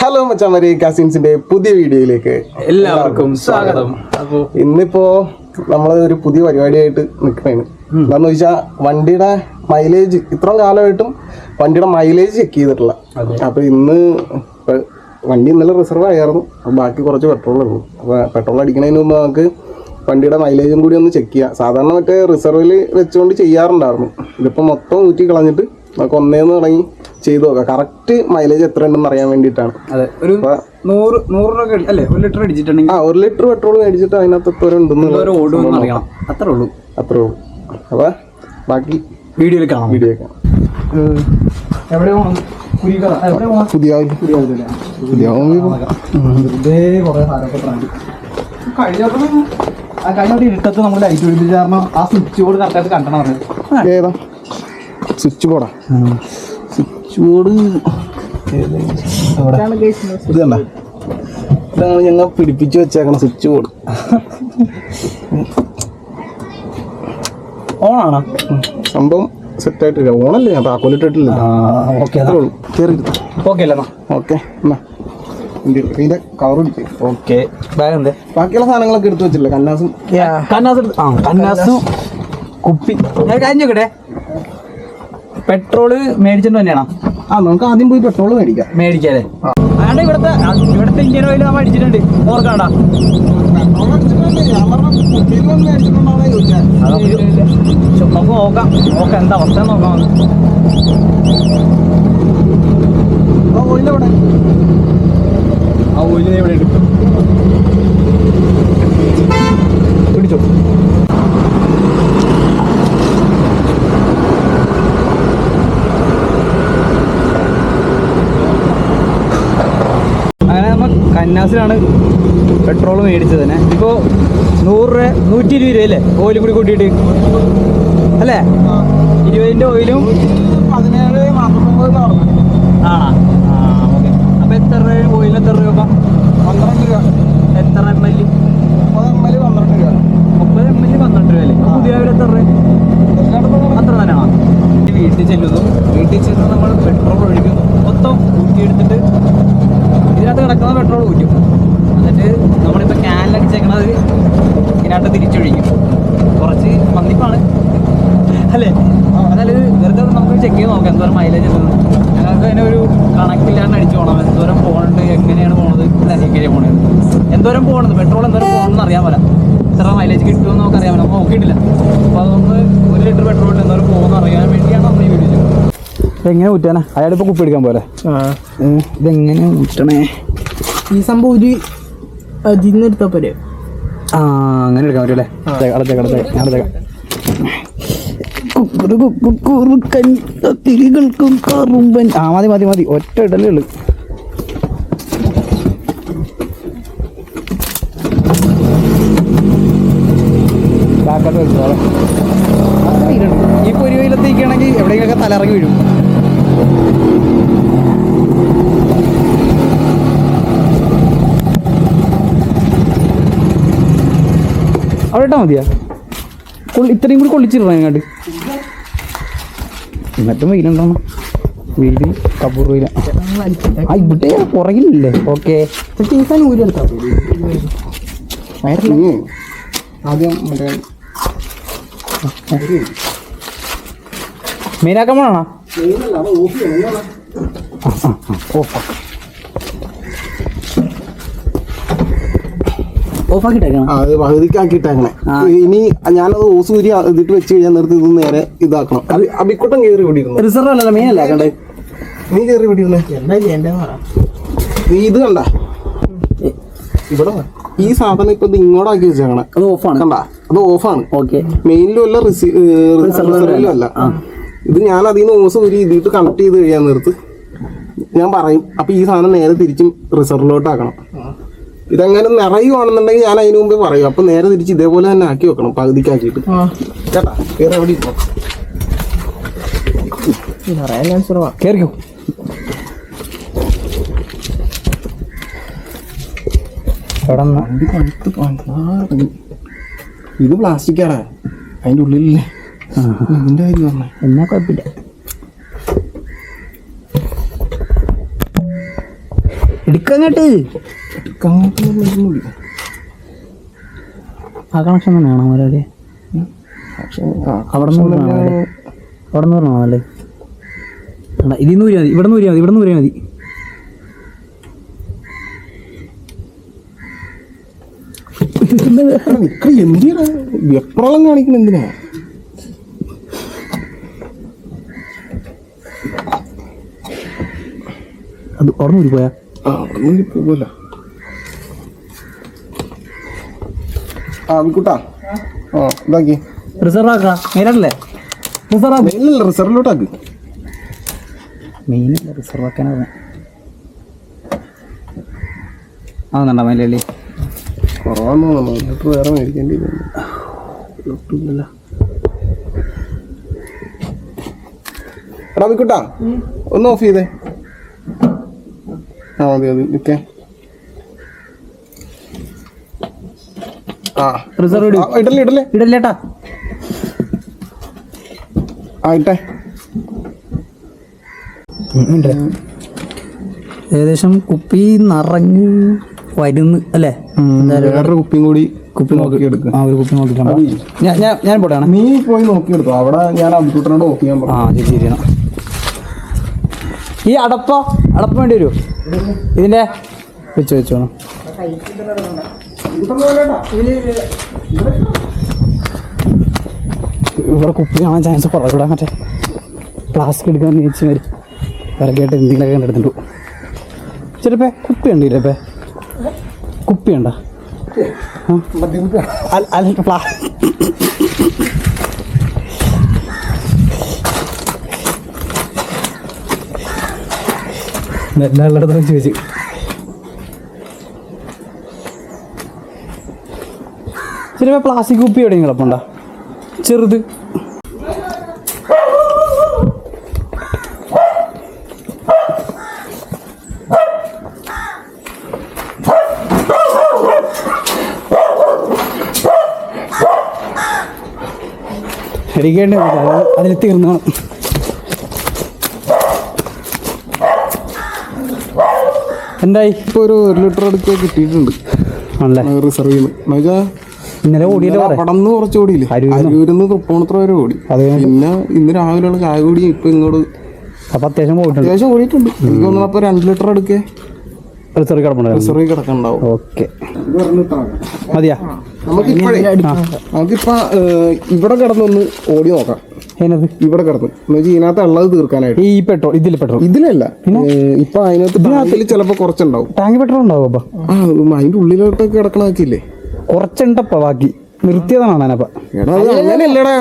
Hello മച്ചാമരി കസിൻസിന്റെ പുതിയ വീഡിയോയിലേക്ക് എല്ലാവർക്കും സ്വാഗതം. അപ്പോ ഇന്നിപ്പോ നമ്മൾ ഒരു പുതിയ പരിപാടിയായിട്ട് നിൽക്കുകയാണ്. എന്താന്ന് വെച്ചാൽ വണ്ടിയുടെ മൈലേജ് ഇത്രയും കാലമായിട്ടും വണ്ടിയുടെ മൈലേജ് ചെക്ക് ചെയ്തിട്ടില്ല. അപ്പൊ ഇന്ന് വണ്ടി ഇന്നലെ റിസർവ് ആയിരുന്നു. ബാക്കി കുറച്ച് പെട്രോൾ ഉള്ളൂ. അപ്പൊ പെട്രോൾ അടിക്കുന്നതിന് മുമ്പ് നമുക്ക് വണ്ടിയുടെ മൈലേജും കൂടി ഒന്ന് ചെക്ക് ചെയ്യാം. സാധാരണ മറ്റേ റിസർവിൽ വെച്ചുകൊണ്ട് ചെയ്യാറുണ്ടായിരുന്നു. ഇതിപ്പോ മൊത്തം ഊറ്റി കളഞ്ഞിട്ട് നമുക്ക് ഒന്നേന്ന് തുടങ്ങി ചെയ്തു നോക്കാം കറക്റ്റ് മൈലേജ് എത്ര ഉണ്ടെന്ന് അറിയാൻ വേണ്ടിയിട്ടാണ്. അതെ ഒരു നൂറ് നൂറ് രൂപ അല്ലേ ഒരു ലിറ്റർ അടിച്ചിട്ടുണ്ടെങ്കിൽ ആ ഒരു ലിറ്റർ പെട്രോൾ മേടിച്ചിട്ട് അതിനകത്ത് എത്ര ഓടുമെന്ന് അത്രേ ഉള്ളൂ. അത്രേ ഉള്ളൂ. അപ്പൊ ബാക്കി വീഡിയോയിൽ കാണാം. വീഡിയോ എവിടെ പോകണം പുതിയ പുതിയ കഴിഞ്ഞ ഇരുട്ടത്ത് നമ്മൾ ലൈറ്റ് പിടിപ്പിച്ച കാരണം ആ സ്വിച്ച് ബോർഡ് കറക്റ്റായിട്ട് കണ്ടണം ഏതാ? സ്വിച്ച് ബോർഡാ സ്വിച്ച് ബോർഡ് ഇത് കണ്ട ഇതാണ് ഞങ്ങൾ പിടിപ്പിച്ച് വെച്ചേക്കണ സ്വിച്ച് ബോർഡ്. ഓണാണോ? സംഭവം സെറ്റ് ആയിട്ടില്ല. ഓണല്ലേ? ഞാൻ താക്കോലിട്ടിട്ടില്ല ഓക്കെ കയറി ഓക്കെ അല്ലേ ഓക്കെ എന്നാ. ഇതിന്റെ കവർ പിടിച്ച് ഓക്കെ. ബാഗ് എന്തേ? ബാക്കിയുള്ള സാധനങ്ങളൊക്കെ എടുത്തു വെച്ചില്ല കന്നാസും ആ കന്നാസ്. കുപ്പി. ഞാൻ കഴിഞ്ഞോക്കട്ടെ? പെട്രോൾ മേടിച്ചിട്ട് തന്നെയാണോ ആ നമുക്ക് ആദ്യം പോയി പെട്രോൾ മേടിക്കാം. മേടിക്കാല്ലേ? അയാണ്ട് ഇവിടുത്തെ ആ, ഇവിടുത്തെ ഇന്ത്യൻ ഓയിൽ നമ്മൾ അടിച്ചിട്ടുണ്ട്. ഓർക്കാണ്ടാ? നമുക്ക് നോക്കാം. നോക്കാം എന്താ അവസ്ഥ നോക്കാം. ആ ഓയിൽ ഇവിടെ എടുക്കും പിടിച്ചോ അങ്ങനെ നമ്മൾ കന്നാസിലാണ് പെട്രോൾ മേടിച്ചത് തന്നെ ഇപ്പോൾ നൂറ് രൂപ നൂറ്റി ഇരുപത് രൂപ അല്ലേ? ഓയിലും കൂടി കൂട്ടിയിട്ട്. അല്ലേ? ഇരുപതിന്റെ ഓയിലും പതിനേഴ് ആണോ? അപ്പോൾ എത്ര രൂപ ഓയിലിന് എത്ര രൂപ പന്ത്രണ്ട് രൂപ. എത്ര എം എൽ മുപ്പത് എം എൽ പന്ത്രണ്ട് രൂപ. മുപ്പത് എം എൽ പന്ത്രണ്ട് രൂപ അല്ലേ? പുതിയ എത്ര രൂപ? അത്ര തന്നെയാണോ? വീട്ടിൽ ചെല്ലുന്നു. വീട്ടിൽ ചെന്ന് നമ്മൾ പെട്രോൾ ഒഴിക്കുന്നു. മൊത്തം ഊറ്റിയെടുത്തിട്ട് ഇതിനകത്ത് കിടക്കുന്ന പെട്രോൾ ഊറ്റും. എന്നിട്ട് നമ്മളിപ്പോൾ ക്യാനിലൊക്കെ ചേക്കണത് ഇതിനകത്ത് തിരിച്ചൊഴിക്കും. കുറച്ച് മന്ദിപ്പാണ് അല്ലേ? എന്നാലും വെറുതെ നമുക്ക് ചെക്ക് ചെയ്ത് നോക്കാം എന്തോരം മൈലേജ് ഉണ്ട് ഞങ്ങൾക്ക് അതിനെ ഒരു കണക്കില്ലാണ്ട് അടിച്ചു പോകണം എന്തോരം പോകണുണ്ട് എങ്ങനെയാണ് പോണത് എങ്ങനെയാണ് പോണത്. എന്തോരം പോകണത് പെട്രോൾ എന്തോരം പോകണമെന്ന് അറിയാൻ പറ്റാം എത്ര മൈലേജ് കിട്ടുമെന്ന് നമുക്ക് അറിയാൻ പറ്റും നോക്കിയിട്ടില്ല. അപ്പോൾ അതൊന്ന് ഒരു ലിറ്റർ പെട്രോളിൽ എന്തോരം പോകുമെന്ന് അറിയാൻ വേണ്ടിയാണ് നമ്മൾ ഈ വീഡിയോ എങ്ങനെ കുറ്റാനാ അയാളെ ഇപ്പൊ കുപ്പി എടുക്കാൻ പോലെ ഇതെങ്ങനെ കുറ്റണേ ഈ സംഭവം ഒരു അതിന്ന് എടുത്താ പോരെ? ആ അങ്ങനെ എടുക്കാൻ പറ്റും അല്ലേ അടുത്തേക്ക് അടുത്തേക്ക് ഞാൻ തിരികൾക്കും കറുമ്പൻ. ആ മതി മതി മതി. ഒറ്റ ഇടലേ ഉള്ളു. ഈ ഒരു വെയിലത്തേക്കാണെങ്കിൽ എവിടെയെങ്കിലൊക്കെ തലറങ്ങി വീഴും. അവിടെ ഇട്ടാ മതിയാ. കൊള്ളി ഇത്രയും കൂടി കൊള്ളിച്ചിടണം അങ്ങോട്ട് എന്നിട്ടും വെയിലുണ്ടാണ് വെയിൽ കപ്പൂർ വെയില ആ ഇവിടെ പുറകിലില്ലേ? ഓക്കെ. ഊരി ആദ്യം മറ്റേ മെയിനാക്കാൻ പോണോ? ആ, അത് ഇനി ഞാനത് ഓസൂരി ഇതിട്ട് വെച്ച് കഴിഞ്ഞാൽ നിർത്തി ഇത് നേരെ ഇതാക്കണം. അബിക്കൂട്ടം കയറി പിടിക്കുന്നു റിസർവ് അല്ലല്ലോ മെയിൻ അല്ല കണ്ടേ നീ കയറി പറ. നീ ഇത് കണ്ട? ഇവിടെ ഈ സാധനം ഇപ്പൊ ഇങ്ങോട്ട് ആക്കി വെച്ചേക്കണേ. അത് ഓഫാണ്. കണ്ട? അത് ഓഫാണ്. ഓക്കെ മെയിനിലും അല്ല റിസർവിലും അല്ല. ഇത് ഞാൻ അതിൽ നിന്ന് ഓസ് ഒരു ഇതിട്ട് കണക്ട് ചെയ്ത് കഴിയാൻ നിർത്ത്. ഞാൻ പറയും അപ്പൊ ഈ സാധനം നേരെ തിരിച്ചും റിസർവിലോട്ട് ആക്കണം ഇതെങ്ങനെ നിറയുവാണെന്നുണ്ടെങ്കിൽ ഞാൻ അതിനു മുമ്പേ പറയും അപ്പൊ നേരെ തിരിച്ച് ഇതേപോലെ തന്നെ ആക്കി വെക്കണം പകുതിക്കാക്കിയിട്ട്. കേട്ടാ? വേറെ എവിടെ കേറിക്കോ. ഇത് പ്ലാസ്റ്റിക്കാടാ. അതിന്റെ ഉള്ളിലില്ലേ? കാര്യം പറഞ്ഞേ എന്നാ കുഴപ്പമില്ല. എടുക്കങ്ങട്ട് ആ കണക്ഷൻ തന്നെയാണോ മുരളി അവിടെ നിന്ന് അവിടെ നിന്ന് പറഞ്ഞോ അല്ലേ ഇതിൽ നിന്ന് ഊരിയാൽ മതി. ഇവിടെ നിന്ന് ഊരിയാൽ മതി. ഇവിടെ നിന്ന് ഊരിയാൽ മതി. എന്തിനാ? വെപ്രളം കാണിക്കണ എന്തിനാ? അത് ഊരി പോയാ? അവിടെ പോകല ആ വിക്കുട്ടാ ആ ഇതാക്കി. റിസർവ് ആക്കാം നേരല്ലേ റിസർവ് ആക്കും ഇല്ല റിസർവിലോട്ടാക്ക്. മെയിൻ റിസർവ് ആക്കാനാണ് ആ നണ്ടാ മലയാളി കുറവാന്ന് തോന്നുന്നു വേറെ മേടിക്കേണ്ടി വന്നു. എടാ വിക്കുട്ടാ ഒന്ന് ഓഫ് ചെയ്തേ. ആ മതി മതി നിക്കേ. ആ. റിസർവ് ഇടും. ഇടല്ലേ ഇടല്ലേ? ഇടല്ലേട്ടാ ആ ഇട്ടേ. ഏകദേശം കുപ്പി നിറഞ്ഞ് വരുന്ന് അല്ലേ? കുപ്പിയും കൂടി കുപ്പി നോക്കി എടുക്കുക ആ ഒരു കുപ്പി നോക്കിയിട്ടുണ്ടോ ഞാൻ ഞാൻ പോട്ടെയാണ് നീ പോയി നോക്കിയെടുത്തു. അവിടെ ഞാൻ അബ്ദുട്ടനോട് നോക്കി ഞാൻ ആ ശരി ശരി എന്നാ. ഈ അടപ്പോ അടപ്പ് വേണ്ടി വരുമോ ഇതിന്റെ വെച്ച് വെച്ചോണം ഇവിടെ കുപ്പി കാണാൻ ചാൻസ് കുറവിടാ മറ്റേ പ്ലാസ്റ്റിക് എടുക്കാൻ നീച്ച് വരും വിറകായിട്ട് എന്തെങ്കിലുമൊക്കെ കണ്ടെടുത്തിട്ടു ചിലപ്പോ കുപ്പി ഉണ്ടല്ലേ ഇപ്പേ? കുപ്പി ഉണ്ടോ അല്ല പ്ലാ എല്ലായിടത്തും ചോദിച്ചു. ചിലപ്പോൾ പ്ലാസ്റ്റിക് കുപ്പി എവിടെയും കിടപ്പുണ്ടോ? ചെറുത്. അത് അതിൽ തീർന്നു എന്തായി? ഇപ്പൊ ഒരു ഒരു ലിറ്റർ അടുത്ത് കിട്ടിയിട്ടുണ്ട്. ആണല്ലേ? റിസർവ് ചെയ്യുന്നു എന്നുവെച്ചാ ഇന്നലെ ഓടിയല്ലേ പടന്ന് കുറച്ച് ഓടിയില്ലേ? അരൂരിന്ന്. തൃപ്പൂണിത്ര വരെ ഓടി. പിന്നെ ഇന്ന് രാവിലെയുള്ള ചായ കൂടി ഇപ്പൊ ഇങ്ങോട്ട് അപ്പൊ അത്യാവശ്യം പോയിട്ടുണ്ട്. അത്യാവശ്യം ഓടിയിട്ടുണ്ട്. എനിക്ക് തോന്നുന്നു അപ്പൊ രണ്ട് ലിറ്റർ അടുക്കേ. റിസർവ് കിടപ്പുണ്ടായിരുന്നു റിസർവ് കിടക്കണ്ടാവും. ഓക്കെ. മതിയാ? നമുക്കിപ്പോഴേ നമുക്കിപ്പോ ഇവിടെ കിടന്നൊന്ന് ഓടി നോക്കാം. അതിനകത്ത് ഇവിടെ കിടന്നു. ഇതിനകത്ത് ഉള്ളത് തീർക്കാനായിട്ട്. ഈ പെട്രോൾ ഇതിൽ പെട്രോൾ. ഇതിലല്ല. ഇപ്പൊ അതിനകത്ത് ചിലപ്പോ കുറച്ചുണ്ടാവും. ടാങ്ക് പെട്രോൾ ഉണ്ടാവും അപ്പൊ? അതിന്റെ ഉള്ളിലോട്ടൊക്കെ കിടക്കണാക്കില്ലേ കുറച്ചുണ്ടപ്പ ബാക്കി. നിർത്തിയതാണ് അങ്ങനെയല്ലടാ.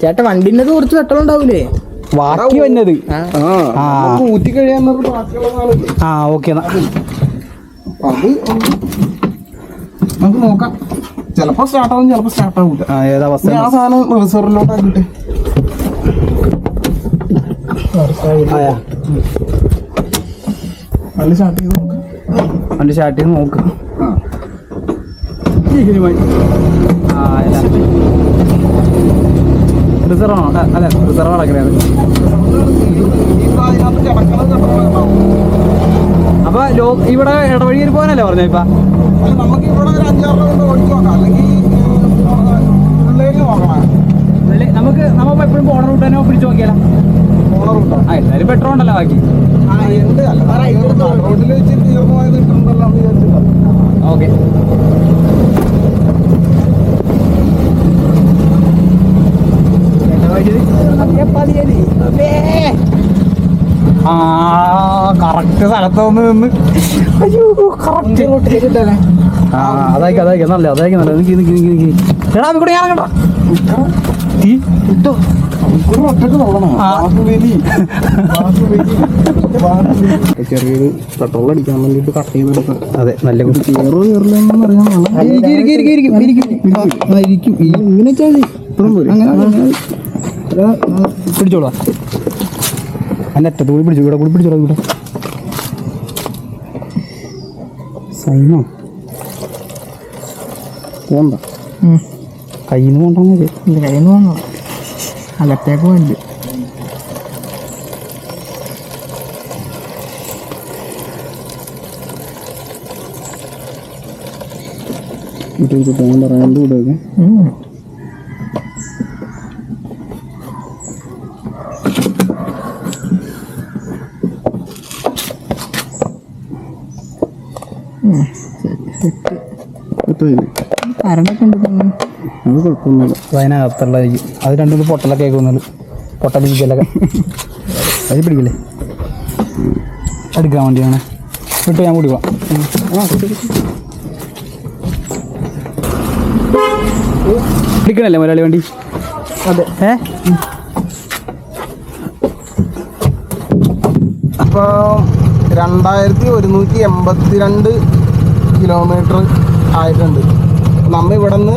ചേട്ടാ വണ്ടിന്റെ കുറച്ച് പെട്രോൾ ഉണ്ടാവൂലേ? ബാക്കി വന്നത്. ആ. ഊറ്റി കഴിയാൻ ആ ഓക്കെ നമുക്ക് നോക്കാം. ചിലപ്പോ സ്റ്റാർട്ട് ആവും ചിലപ്പോ സ്റ്റാർട്ട് ആവില്ല ആ ഏതാ ബസ് ഇനി ആ സാധനം റിസർവിലോട്ട് ആക്കിട്ടെ ആയാ വണ്ടി സ്റ്റാർട്ട് ചെയ്ത് നോക്കാം. വണ്ടി സ്റ്റാർട്ട് ചെയ്ത് നോക്ക്. റിസർവ് ആണോ അല്ല റിസർവ് അടക്കണേ അപ്പൊ ലോ ഇവിടെ ഇടവഴിയിൽ പോകാനല്ലേ പറഞ്ഞ ഇപ്പൊ നമുക്ക് ഇവിടെ ഒരു നമുക്ക് എപ്പോഴും പോണ റൂട്ട് തന്നെ പിടിച്ചു നോക്കിയാലോ എന്തായാലും പെട്രോൾ ഉണ്ടല്ലോ ബാക്കി റോഡിൽ ഓക്കെ ആ കറക്റ്റ് സ്ഥലത്ത് വന്ന് നിന്ന്. അയ്യോ കറക്റ്റ് ആ അതായിക്കും അതായിക്കും നല്ല അതായിക്കും നല്ല നിക്ക് നിക്ക് നിക്ക് നിക്ക്. എടാ നമുക്ക് ഞാൻ ഇറങ്ങണ്ട. തീ ബാഹുബലി ചെറിയൊരു പെട്രോൾ അടിക്കാൻ വേണ്ടിട്ട് കട്ട് ചെയ്തെടുത്ത് അതെ നല്ല കുട്ടി. കയറോ കയറില്ലെന്ന് അറിയാൻ ഇങ്ങനെ ചെയ്തി ഇപ്പോഴും പോരും. പിടിച്ചോളാം. അതിന്റെ അറ്റത്ത് കൂടി പിടിച്ചു ഇവിടെ കൂടി പിടിച്ചോളൂ ഇവിടെ. സൈമോ? പോണ്ട. കയ്യിൽ നിന്ന് പോണ്ടെന്ന് എന്റെ കയ്യിൽ നിന്ന് പോകണം അകത്തേക്ക് വേണ്ടി വീട്ടിൽ പോകാൻ പറയാണ്ട് വിടുക കരണ്ടൊക്കെ ഉണ്ട് തോന്നുന്നു. അത് കുഴപ്പമൊന്നുമില്ല രണ്ടും പൊട്ടലൊക്കെ പൊട്ടൽ ഇരിക്കലൊക്കെ. അത് പിടിക്കില്ലേ? എടുക്കാൻ വേണ്ടിയാണ്. വിട്ട് ഞാൻ കുടിക്കാം പിടിക്കണല്ലേ മലയാളി വണ്ടി? അതെ. ഏ? അപ്പോൾ രണ്ടായിരത്തി ഒരുന്നൂറ്റി എൺപത്തിരണ്ട് കിലോമീറ്റർ ആയിട്ടുണ്ട്. നമ്മ ഇവിടെ നിന്ന്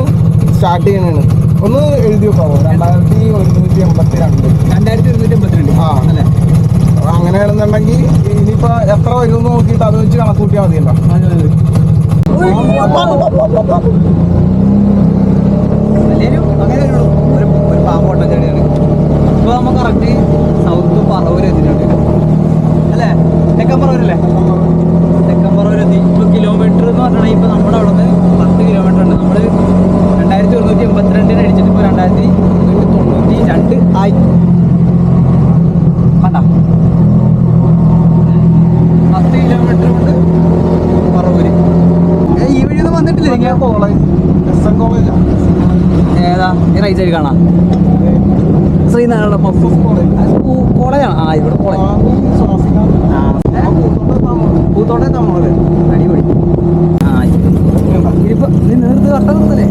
സ്റ്റാർട്ട് ചെയ്യണതാണ് ഒന്ന് എഴുതി വെക്കാവോ? രണ്ടായിരത്തി ഒരുന്നൂറ്റി എൺപത്തി രണ്ട് രണ്ടായിരത്തി ഒരുന്നൂറ്റി എൺപത്തി രണ്ട് ആ. അല്ലേ? അപ്പൊ അങ്ങനെയാണെന്നുണ്ടെങ്കിൽ ഇനിയിപ്പോൾ എത്ര വരും എന്ന് നോക്കിയിട്ട് അത് വെച്ച് കണക്ക് കൂട്ടിയാൽ മതിയല്ലോ അങ്ങനെ ഇപ്പോൾ നമ്മൾ കറക്റ്റ് സൗത്ത് പറവൂർ എത്തിയിട്ടുണ്ട്. അല്ലേ? തെക്കൻ പറവൂരല്ലേ? തെക്കൻ പറവൂർ എത്തി. ഇപ്പോൾ കിലോമീറ്റർ എന്ന് പറഞ്ഞാൽ ഇപ്പോൾ നമ്മുടെ അവിടെ നിന്ന് പത്ത് കിലോമീറ്റർ ഉണ്ട് നമ്മൾ രണ്ടായിരത്തി ഒരുന്നൂറ്റി എൺപത്തിരണ്ടിന് അടിച്ചിട്ട് ഇപ്പോൾ രണ്ടായിരത്തി തൊണ്ണൂറ്റി രണ്ട് ആയി. കണ്ട? പത്ത് കിലോമീറ്റർ കൊണ്ട് പറവൂര്. ഈ വഴി ഒന്നും വന്നിട്ടില്ല. ഞാൻ കോളേജ് എസ് എൻ കോളേജ് ഏതാ? ഈ റൈറ്റ് സൈഡ് കാണാം. ശ്രീനാരായണ കോളേജാണ് ആ ഇവിടെ കോളേജ്. പൂത്തോട്ടെ തമ്മോളെ അടിപൊളി. ആ ഇതിപ്പോ നീ നേരത്തെ വട്ടം നിർത്തല്ലേ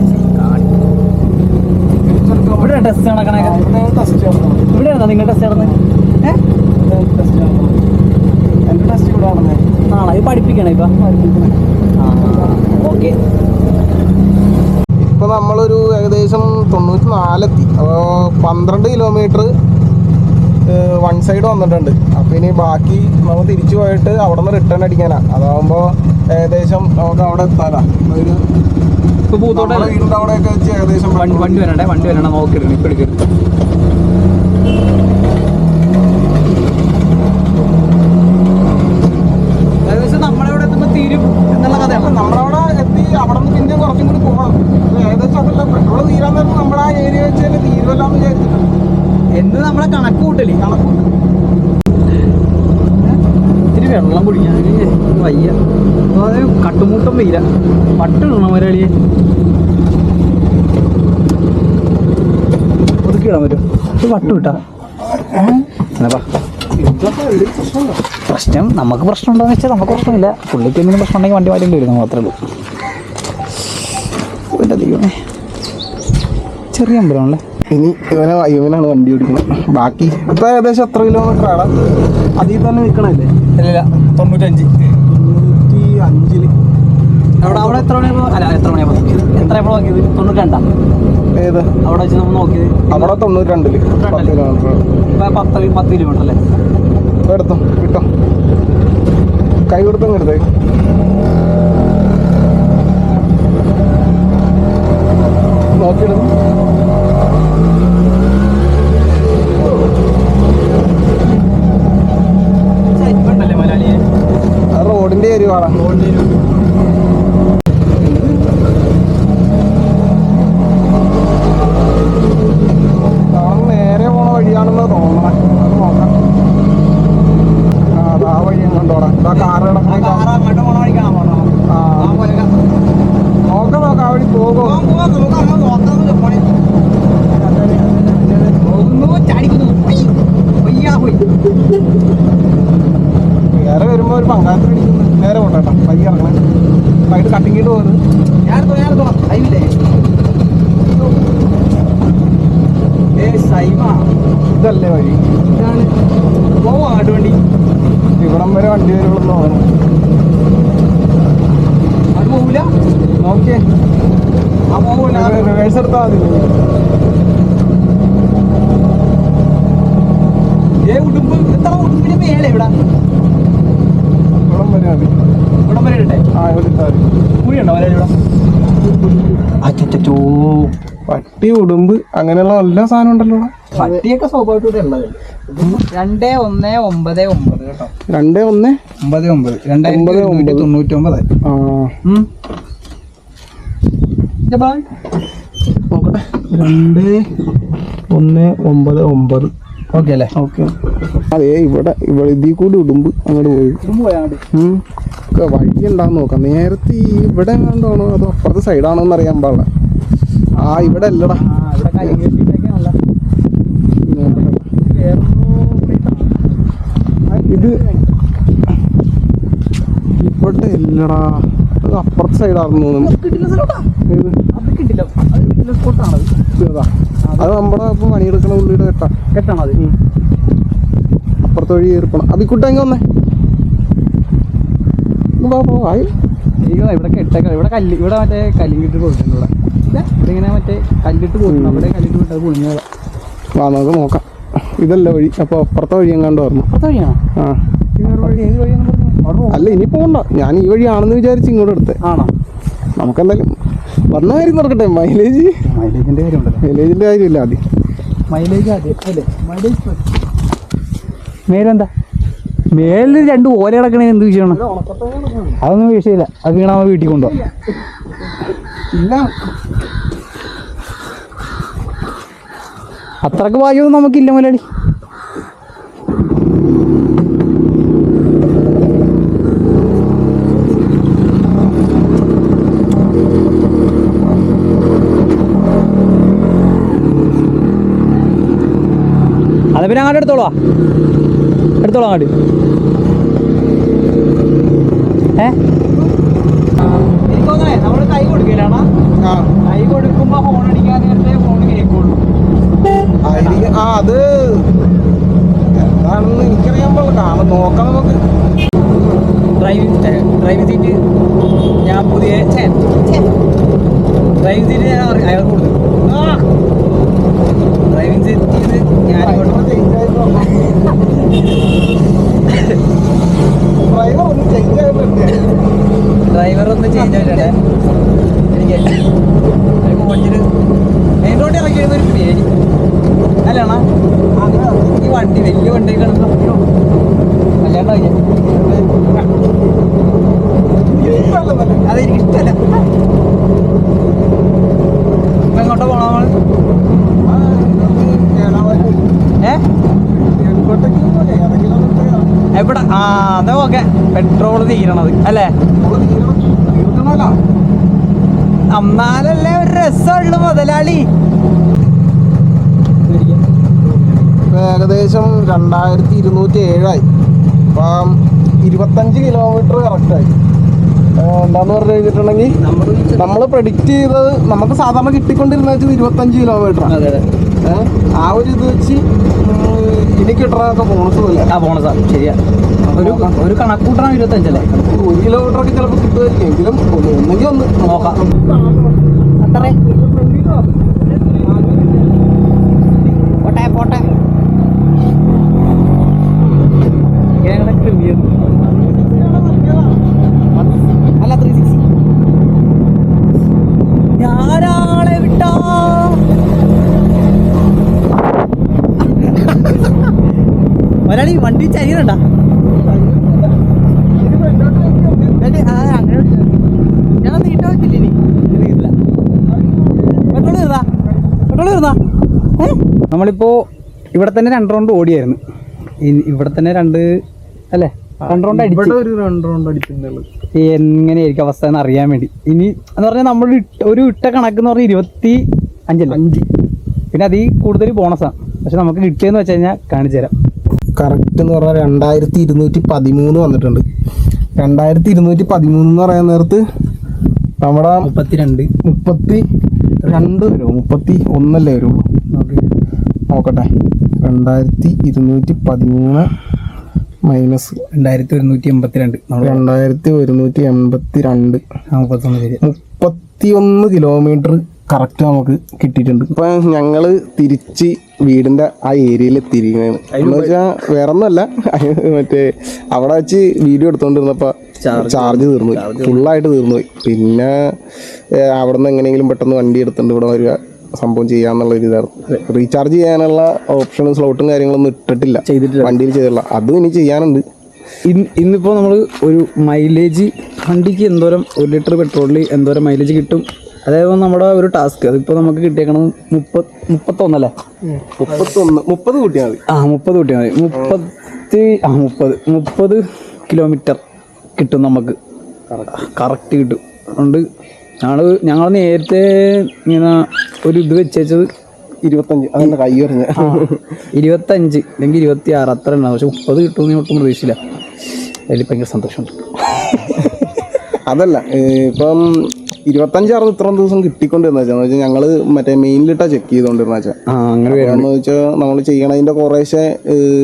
ടെസ്റ്റ് നടക്കണേ? ഇവിടെയാണോ നിങ്ങൾ ടെസ്റ്റ് നടന്നത്? എന്റെ ടെസ്റ്റ് ഇവിടെ നടന്നേ. ആണോ? ഇത് പഠിപ്പിക്കണേ ഇപ്പൊ? ഓക്കെ. ഇപ്പോൾ നമ്മളൊരു ഏകദേശം തൊണ്ണൂറ്റി നാലെത്തി അപ്പോൾ പന്ത്രണ്ട് കിലോമീറ്റർ വൺ സൈഡ് വന്നിട്ടുണ്ട്. അപ്പോൾ ഇനി ബാക്കി നമ്മൾ തിരിച്ചു പോയിട്ട് അവിടെ നിന്ന് റിട്ടേൺ അടിക്കാനാണ് അതാകുമ്പോൾ ഏകദേശം നമുക്ക് അവിടെ എത്താനാ. ഒരു ഇപ്പൊ പൂത്തോട്ടം വണ്ടി വരണ്ടേ? വണ്ടി വരണ്ട നോക്കിയിരുന്നു ഇപ്പൊ എടുക്കരുത് ഏകദേശം നമ്മുടെ ഇവിടെ എത്തുമ്പോ തീരും എന്നുള്ള കഥയാണ് നമ്മളവിടെ എത്തി അവിടെ നിന്ന് പിന്നെ കുറച്ചും കൂടി പോകണം അപ്പോൾ ഏകദേശം അതല്ല പെട്രോൾ തീരാൻ നേരത്ത് നമ്മൾ ആ ഏരിയ വെച്ച് തന്നെ തീരുമല്ലാന്ന് വിചാരിച്ചിട്ടുണ്ട് എന്ന് നമ്മളെ കണക്ക് കൂട്ടൽ കണക്ക് ഇത്തിരി വെള്ളം കുടിക്കാൻ വയ്യ അപ്പോൾ അത് കട്ടുമുട്ടം വെയില പട്ടിടണം മലയാളിയെ ഒതുക്കി ഇടാൻ പറ്റും ഇത് പട്ട് കിട്ടാ പ്രശ്നം നമുക്ക് പ്രശ്നം ഉണ്ടോന്ന് വെച്ചാൽ നമുക്ക് പ്രശ്നമില്ല. പുള്ളിക്ക് എന്തെങ്കിലും പ്രശ്നം ഉണ്ടെങ്കിൽ വണ്ടി മാറ്റേണ്ടി വരും മാത്രമേ ഉള്ളൂ. എന്റെ ദൈവമേ. ചെറിയ അമ്പലമാണല്ലേ? ഇനി ഇവനെ ഇവനാണ് വണ്ടി ഓടിക്കുന്നത് ബാക്കി ഇപ്പൊ ഏകദേശം എത്ര കിലോമീറ്റർ ആണ് അതിൽ തന്നെ നിൽക്കണല്ലേ ഇല്ല. തൊണ്ണൂറ്റഞ്ച്. തൊണ്ണൂറ്റി അഞ്ചിൽ അവിടെ അവിടെ എത്ര മണിയാകുമ്പോൾ അല്ല എത്ര മണിയാകുമ്പോൾ എത്ര എപ്പോൾ നോക്കിയത്? തൊണ്ണൂറ്റണ്ടാ ഏത്? അവിടെ വെച്ച് നമ്മൾ നോക്കിയത് അവിടെ തൊണ്ണൂറ്റി രണ്ടിൽ പത്ത് കിലോമീറ്റർ ഇപ്പം പത്ത് പത്ത് കിലോമീറ്റർ അല്ലേ? എടുത്തോ കിട്ടോ. കൈ കൊടുത്തും എടുത്തേ നോക്കിയെടുത്തു ഉണ്ടല്ലേ മലയാളിയെ റോഡിന്റെ ഏരിയമാണ് നേരെ പോണ വഴിയാണെന്ന് തോന്നണേ. അത് നോക്കാം. ആ ആ വഴി കണ്ടോടാ ഇതാ കാറ് കിടക്കണ. ആ നോക്കാം നോക്കാം ആ വഴി പോകുമോ പോവാം പോവാം നമുക്ക് അങ്ങനെ നോക്കാമെന്ന് പോണേ ഒന്ന് ചാടിക്കുന്നു ഉയ്യ്. ഉയ്യാ പോയി നേരെ വരുമ്പോ ഒരു പങ്കായത്തിൽ ഇടിക്കുന്നു നേരെ പോട്ടെട്ടാ പയ്യ ഇറങ്ങണേ സൈഡ് കട്ടിങ്ങിട്ട് പോകുന്നത് ഞാനെടുത്തോ ഞാനെടുത്തോ ടൈമില്ലേ ഏ സൈമ ഇതല്ലേ വഴി ഇതാണ് പോവാ അങ്ങോട്ട് വണ്ടി ഇവിടം വരെ വണ്ടി വരുള്ളൂ തോന്നുന്നു അത് പോവില്ല നോക്കിയേ ആ പോവില്ല റിവേഴ്സ് എടുത്താൽ മതി ഏ ഉടുമ്പ് എത്ര ഉടുമ്പിന് മേലെ ഇവിടെ ഇവിടം വരെ മതി ഇവിടം വരെ ഇടട്ടെ ആ ഇവിടെ ഇട്ടാൽ മതി കുഴിയുണ്ടോ മലയാളി ഇവിടെ അച്ചോ പട്ടി ഉടുമ്പ് അങ്ങനെയുള്ള എല്ലാ സാധനം ഉണ്ടല്ലോ. പട്ടിയൊക്കെ സ്വാഭാവികമായിട്ട് രണ്ട് ഒന്ന് ഒമ്പത് ഒമ്പത് കേട്ടോ. രണ്ട് ഒന്ന്? ഒമ്പത് ഒമ്പത്. തൊണ്ണൂറ്റി ഒമ്പത് ആ. നോക്കട്ടെ. രണ്ട് ഒന്ന് ഒമ്പത് ഒമ്പത്. ഓക്കെ അല്ലേ? ഓക്കെ. അതെ ഇവിടെ ഇവിടെ ഇതിൽ കൂടി ഉടുമ്പ് അങ്ങോട്ട് പോയി. വഴി ഉണ്ടാന്ന് നോക്കാം. നേരത്തെ ഇവിടെ എങ്ങാണ്ടാണോ അതോ അപ്പുറത്തെ സൈഡാണോ എന്ന് അറിയാൻ പാടില്ല. ആ ഇവിടെ അല്ലടാ. ഇത് ഇവിടെ ഇല്ലടാ. അത് അപ്പുറത്തെ സൈഡാണെന്ന് തോന്നുന്നു. ഏത്? അത് നമ്മുടെ ഇപ്പൊ പണിയെടുക്കണ ഉള്ളിയുടെ കെട്ടാ. അത് അപ്പുറത്തെ വഴി കയറിപ്പോണം അതിക്കുട്ട എങ്ങ വന്നേ. ഇങ്ങ് വാ, പോ, ആയി എനിക്ക് ഇവിടെ കെട്ടേക്കാം. ഇവിടെ കല്ല് ഇവിടെ മറ്റേ കല്ലിങ്ങിട്ട് പോയിട്ടുണ്ട് ഇവിടെ. ഇതിങ്ങനെ മറ്റേ കല്ലിട്ട് കൊടുക്കുന്നു അവിടെ കല്ലിട്ട് വിട്ടത് പൊളിഞ്ഞതാ വാ നമുക്ക് നോക്കാം. ഇതല്ല വഴി. അപ്പൊ അപ്പുറത്തെ വഴി എങ്ങാണ്ട് പറഞ്ഞു അപ്പുറത്തെ വഴിയാണോ? ആ. അല്ല ഇനി പോകണ്ട ഞാൻ ഈ വഴിയാണെന്ന് വിചാരിച്ച് ഇങ്ങോട്ട് എടുത്തേ. ആണോ? നമുക്കെന്തായാലും വന്ന കാര്യം നടക്കട്ടെ മൈലേജ് മൈലേജിന്റെ കാര്യമില്ല ആദ്യം. മൈലേജ് ആദ്യം അല്ലേ? മൈലേജ് മേലെന്താ? മേലിൽ രണ്ട് ഓല കിടക്കണേ എന്ത് വിഷയമാണ്? അതൊന്നും വിഷയമില്ല. അത് വീണാ വീട്ടിൽ കൊണ്ടുപോകാം. ഇല്ല. അത്രയ്ക്ക് ഭാഗ്യമൊന്നും നമുക്കില്ല മുതലാളി. എടുത്തോളാ എടുത്തോളാം അങ്ങോട്ട്. ഏ? അത് എന്താണെന്ന് എനിക്കറിയാൻ പാടില്ല കാണാൻ നോക്കാം നമുക്ക്. ഡ്രൈവിംഗ് ഡ്രൈവിംഗ് സീറ്റ് ഞാൻ പുതിയ ഡ്രൈവിംഗ് സീറ്റ് ഞാൻ അയാൾക്ക് കൊടുത്തു. ഡ്രൈവിംഗ് സീറ്റ് ഞാൻ ഡ്രൈവർ ഒന്ന് ചേഞ്ച് ഡ്രൈവർ ഒന്ന് ചേഞ്ച് ആയിട്ടുണ്ട് എനിക്ക് എനിക്ക് മെയിൻ റോഡിൽ ഇറക്കിയത് ഒരു പേടി അല്ലണ ഈ വണ്ടി വലിയ വണ്ടി കിടന്നു അല്ലാണ്ട് വയ്യ. അതെനിക്ക് ഇഷ്ടമല്ല ഇപ്പൊ എങ്ങോട്ടാ പോണ നമ്മൾ ഏ എവിടെ ആ ഓക്കെ പെട്രോൾ തീരണത് അല്ലേ? അന്നാലല്ലേ ഒരു രസമുള്ളു മുതലാളി. ഏകദേശം രണ്ടായിരത്തി ഇരുന്നൂറ്റി ഏഴായി. അപ്പം ഇരുപത്തഞ്ച് കിലോമീറ്റർ കറക്റ്റായി എന്താന്ന് പറഞ്ഞു കഴിഞ്ഞിട്ടുണ്ടെങ്കിൽ നമ്മൾ പ്രഡിക്റ്റ് ചെയ്തത് നമുക്ക് സാധാരണ കിട്ടിക്കൊണ്ടിരുന്ന വെച്ചാൽ ഇരുപത്തഞ്ച് കിലോമീറ്റർ അതെ അതെ. ആ ഒരു ഇത് വെച്ച് ഇനി കിട്ടണതൊക്കെ ബോണസ് പോലെ ആ ബോണസ് ആണ് ശരിയാ. ഒരു ഒരു കണക്കൂട്ടണം ഇരുപത്തഞ്ചല്ലേ ഒരു കിലോമീറ്റർ ഒക്കെ ചിലപ്പോൾ കിട്ടുമായിരിക്കും. എങ്കിലും ഒന്ന് ഒന്നെങ്കിൽ ഒന്ന് നോക്കാം. പോട്ടെ ഒരാളി വണ്ടി ചരിയണ്ട ഞാൻ നീട്ടാ വെച്ചില്ലേ ഇനി. പെട്രോൾ തീർന്നാ? പെട്രോൾ തീർന്നാ? നമ്മളിപ്പോ ഇവിടെ തന്നെ രണ്ട് റൗണ്ട് ഓടിയായിരുന്നു. ഇവിടെ തന്നെ രണ്ട് അല്ലേ? രണ്ട് റൗണ്ട് അടിച്ചു. ഇവിടെ ഒരു രണ്ട് റൗണ്ട് അടിക്കുന്നുള്ളൂ എങ്ങനെയായിരിക്കും അവസ്ഥ എന്ന് അറിയാൻ വേണ്ടി. ഇനി എന്ന് പറഞ്ഞാൽ നമ്മൾ ഒരു ഇട്ട കണക്ക് എന്ന് പറഞ്ഞാൽ ഇരുപത്തി അഞ്ചല്ല? അഞ്ച്. പിന്നെ അതിൽ കൂടുതൽ ബോണസാണ് പക്ഷെ നമുക്ക് കിട്ടിയെന്ന് വെച്ച് കഴിഞ്ഞാൽ കാണിച്ചു തരാം. കറക്റ്റ് എന്ന് പറഞ്ഞാൽ രണ്ടായിരത്തി ഇരുന്നൂറ്റി പതിമൂന്ന് വന്നിട്ടുണ്ട്. രണ്ടായിരത്തി ഇരുന്നൂറ്റി പതിമൂന്ന് എന്ന് പറയാൻ നേരത്ത് നമ്മുടെ മുപ്പത്തിരണ്ട്. മുപ്പത്തി രണ്ട് വരുമോ മുപ്പത്തി ഒന്നല്ലേ വരുള്ളൂ നോക്കട്ടെ. രണ്ടായിരത്തി ഇരുന്നൂറ്റി പതിമൂന്ന് മൈനസ് രണ്ടായിരത്തി ഒരുന്നൂറ്റി എൺപത്തി രണ്ട് രണ്ടായിരത്തി ഒരുന്നൂറ്റി എൺപത്തി രണ്ട് മുപ്പത്തൊന്ന് മുപ്പത്തി ഒന്ന് കിലോമീറ്റർ കറക്റ്റ് നമുക്ക് കിട്ടിയിട്ടുണ്ട്. ഇപ്പൊ ഞങ്ങൾ തിരിച്ച് വീടിന്റെ ആ ഏരിയയിൽ എത്തിയിരിക്കുകയാണ്. എന്ന് വെച്ചാൽ വേറെ ഒന്നുമല്ല മറ്റേ അവിടെ വെച്ച് വീഡിയോ എടുത്തോണ്ടിരുന്നപ്പോ ചാർജ് തീർന്നു. ഫുള്ളായിട്ട് തീർന്നു പോയി പിന്നെ അവിടെ നിന്ന് എങ്ങനെയെങ്കിലും പെട്ടെന്ന് വണ്ടി എടുത്തോണ്ട് ഇവിടെ വരിക സംഭവം ചെയ്യാന്നുള്ള ഒരു ഇതായിരുന്നു. റീചാർജ് ചെയ്യാനുള്ള ഓപ്ഷനും സ്ലോട്ടും കാര്യങ്ങളൊന്നും ഇട്ടിട്ടില്ല. ചെയ്തിട്ടില്ല. വണ്ടിയിൽ ചെയ്തിട്ടില്ല. അതും ഇനി ചെയ്യാനുണ്ട്. ഇന്നിപ്പോ ഇന്നിപ്പോൾ നമ്മൾ ഒരു മൈലേജ് വണ്ടിക്ക് എന്തോരം ഒരു ലിറ്റർ പെട്രോളിൽ എന്തോരം മൈലേജ് കിട്ടും? അതായത് നമ്മുടെ ഒരു ടാസ്ക്. അതിപ്പോൾ നമുക്ക് കിട്ടിയേക്കണം മുപ്പത് മുപ്പത്തൊന്നല്ലേ? മുപ്പത്തൊന്ന് മുപ്പത് കൂട്ടിയാൽ മതി. ആ മുപ്പത് കൂട്ടിയാൽ മതി. മുപ്പത്തി ആ മുപ്പത് മുപ്പത് കിലോമീറ്റർ കിട്ടും നമുക്ക്. കറക്റ്റ്. കിട്ടും. അതുകൊണ്ട് ഞങ്ങൾ ഞങ്ങൾ നേരത്തെ ഇങ്ങനെ ഒരു ഇത് വെച്ചത് ഇരുപത്തഞ്ച്. അതെന്റെ കൈ പറഞ്ഞ? ഇരുപത്തഞ്ച് അല്ലെങ്കിൽ ഇരുപത്തി ആറ് അത്ര ഉണ്ടാവും. പക്ഷെ മുപ്പത് കിട്ടുമെന്ന് എന്ന് ഒട്ടും പ്രതീക്ഷിച്ചില്ല. അതിൽ ഭയങ്കര സന്തോഷമുണ്ട്. അതല്ല ഇപ്പം ഇരുപത്തഞ്ചാറ് ഇത്രയും ദിവസം കിട്ടിക്കൊണ്ടിരുന്ന വെച്ചാൽ ഞങ്ങൾ മറ്റേ മെയിനിലിട്ടാ ചെക്ക് ചെയ്തോണ്ടിരുന്ന വെച്ചാൽ നമ്മൾ ചെയ്യണതിന്റെ കുറേശ്ശെ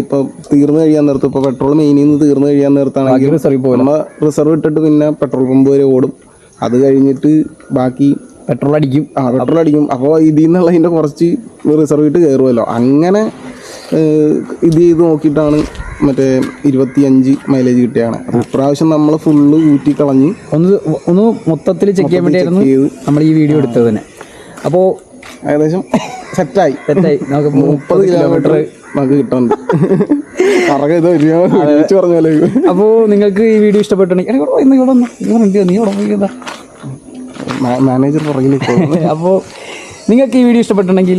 ഇപ്പൊ തീർന്നു കഴിയാൻ നേരത്ത് ഇപ്പൊ പെട്രോൾ മെയിനിൽ നിന്ന് തീർന്നു കഴിയാൻ നേരത്താണെങ്കിൽ നമ്മൾ റിസർവ് ഇട്ടിട്ട് പിന്നെ പെട്രോൾ പമ്പ് വരെ ഓടും. അത് കഴിഞ്ഞിട്ട് ബാക്കി പെട്രോൾ അടിക്കും. ആ പെട്രോൾ അടിക്കും. അപ്പോൾ ഇതിൽ നിന്നുള്ള അതിന്റെ കുറച്ച് റിസർവ് ഇട്ട് കയറുമല്ലോ അങ്ങനെ ഇത് ചെയ്ത് നോക്കിയിട്ടാണ് മറ്റേ ഇരുപത്തിയഞ്ച് മൈലേജ് കിട്ടിയാണ് ഇപ്രാവശ്യം നമ്മൾ ഫുള്ള് ഊറ്റി കളഞ്ഞ് ഒന്ന് ഒന്ന് മൊത്തത്തിൽ ചെക്ക് ചെയ്യാൻ വേണ്ടിയായിരുന്നു ചെയ്ത്. നമ്മൾ ഈ വീഡിയോ എടുത്തത് തന്നെ. അപ്പോൾ ഏകദേശം സെറ്റായി സെറ്റായി നമുക്ക് മുപ്പത് കിലോമീറ്റർ നമുക്ക് കിട്ടുന്നുണ്ട് അപ്പോൾ നിങ്ങൾക്ക് ഈ വീഡിയോ ഇഷ്ടപ്പെട്ടുണ്ടെങ്കിൽ മാനേജർ പുറകിൽ അപ്പോൾ നിങ്ങൾക്ക് ഈ വീഡിയോ ഇഷ്ടപ്പെട്ടുണ്ടെങ്കിൽ